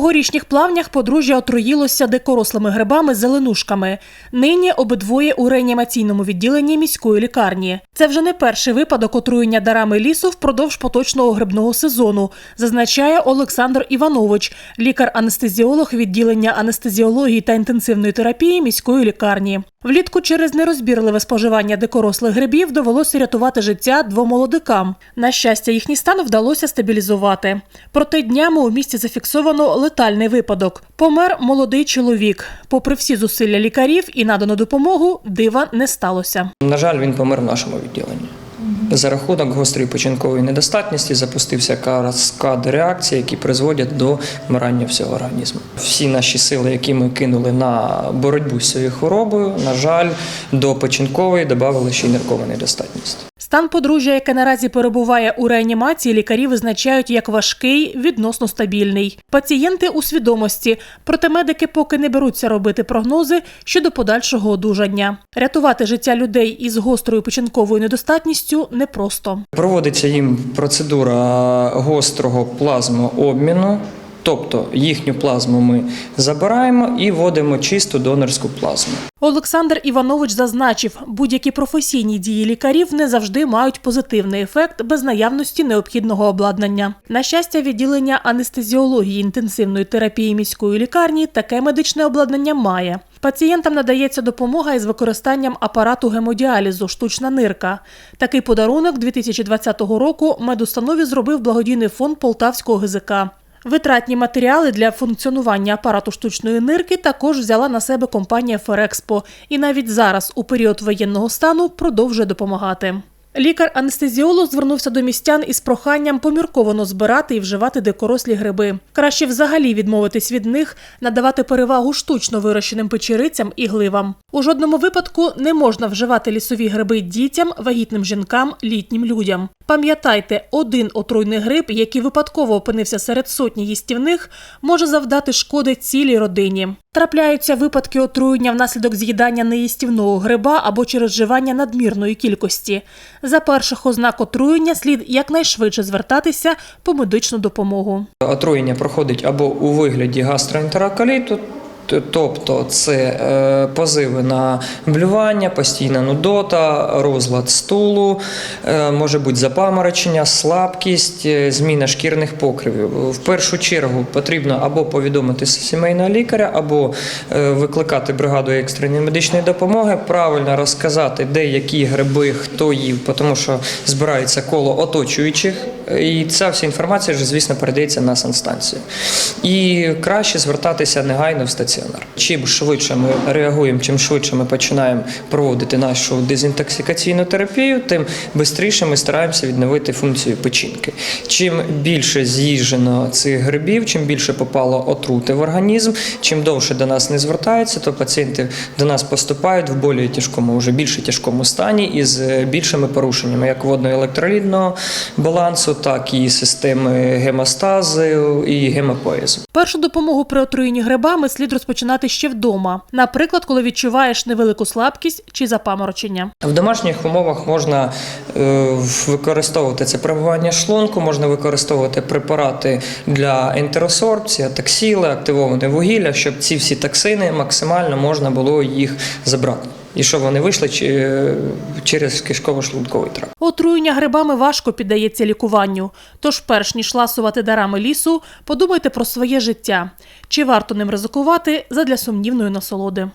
Горішніх плавнях подружжя отруїлося дикорослими грибами зеленушками. Нині обидвоє у реанімаційному відділенні міської лікарні. Це вже не перший випадок отруєння дарами лісу впродовж поточного грибного сезону, зазначає Олександр Іванович, лікар-анестезіолог відділення анестезіології та інтенсивної терапії міської лікарні. Влітку через нерозбірливе споживання дикорослих грибів довелося рятувати життя двом молодикам. На щастя, їхній стан вдалося стабілізувати. Проте днями у місті зафіксовано летальний випадок. Помер молодий чоловік. Попри всі зусилля лікарів і надану допомогу, дива не сталося. На жаль, він помер в нашому відділенні. За рахунок гострої печінкової недостатності запустився каскад реакцій, які призводять до вмирання всього організму. Всі наші сили, які ми кинули на боротьбу з цією хворобою, на жаль, до печінкової додали ще й ниркова недостатність. Стан подружжя, яке наразі перебуває у реанімації, лікарі визначають як важкий, відносно стабільний. Пацієнти у свідомості, проте медики поки не беруться робити прогнози щодо подальшого одужання. Рятувати життя людей із гострою печінковою недостатністю непросто. Проводиться їм процедура гострого плазмообміну, тобто їхню плазму ми забираємо і вводимо чисту донорську плазму. Олександр Іванович зазначив, будь-які професійні дії лікарів не завжди мають позитивний ефект без наявності необхідного обладнання. На щастя, відділення анестезіології інтенсивної терапії міської лікарні таке медичне обладнання має. Пацієнтам надається допомога із використанням апарату гемодіалізу штучна нирка. Такий подарунок 2020 року медустанові зробив благодійний фонд Полтавського ГЗК. Витратні матеріали для функціонування апарату штучної нирки також взяла на себе компанія Ферекспо і навіть зараз, у період воєнного стану, продовжує допомагати. Лікар-анестезіолог звернувся до містян із проханням помірковано збирати і вживати дикорослі гриби. Краще взагалі відмовитись від них, надавати перевагу штучно вирощеним печерицям і гливам. У жодному випадку не можна вживати лісові гриби дітям, вагітним жінкам, літнім людям. Пам'ятайте, один отруйний гриб, який випадково опинився серед сотні їстівних, може завдати шкоди цілій родині. Трапляються випадки отруєння внаслідок з'їдання неїстівного гриба або через вживання надмірної кількості. За перших ознак отруєння слід якнайшвидше звертатися по медичну допомогу. Отруєння проходить або у вигляді гастроентероколіту, тобто це е, позиви на блювання, постійна нудота, розлад стулу, е, може бути запаморочення, слабкість, е, зміна шкірних покривів. В першу чергу потрібно або повідомити сімейного лікаря, або викликати бригаду екстреної медичної допомоги, правильно розказати, де які гриби, хто їв, тому що збирається коло оточуючих, і ця вся інформація вже, звісно, передається на санстанцію. І краще звертатися негайно в стаціонар. Чим швидше ми реагуємо, чим швидше ми починаємо проводити нашу дезінтоксикаційну терапію, тим швидше ми стараємося відновити функцію печінки. Чим більше з'їжджено цих грибів, чим більше попало отрути в організм, чим довше до нас не звертаються, то пацієнти до нас поступають в більш тяжкому, вже більш тяжкому стані із більшими порушеннями, як водно-електролітного балансу, так і системи гемостази і гемопоїзу. Першу допомогу при отруєнні грибами слід розпочинати ще вдома, наприклад, коли відчуваєш невелику слабкість чи запаморочення. В домашніх умовах можна е, використовувати це пробування шлунку, можна використовувати препарати для ентеросорбції, таксіли, активоване вугілля, щоб ці всі токсини максимально можна було їх забрати. І що вони вийшли через кишково-шлунковий тракт. Отруєння грибами важко піддається лікуванню. Тож, перш ніж ласувати дарами лісу, подумайте про своє життя. Чи варто ним ризикувати задля сумнівної насолоди.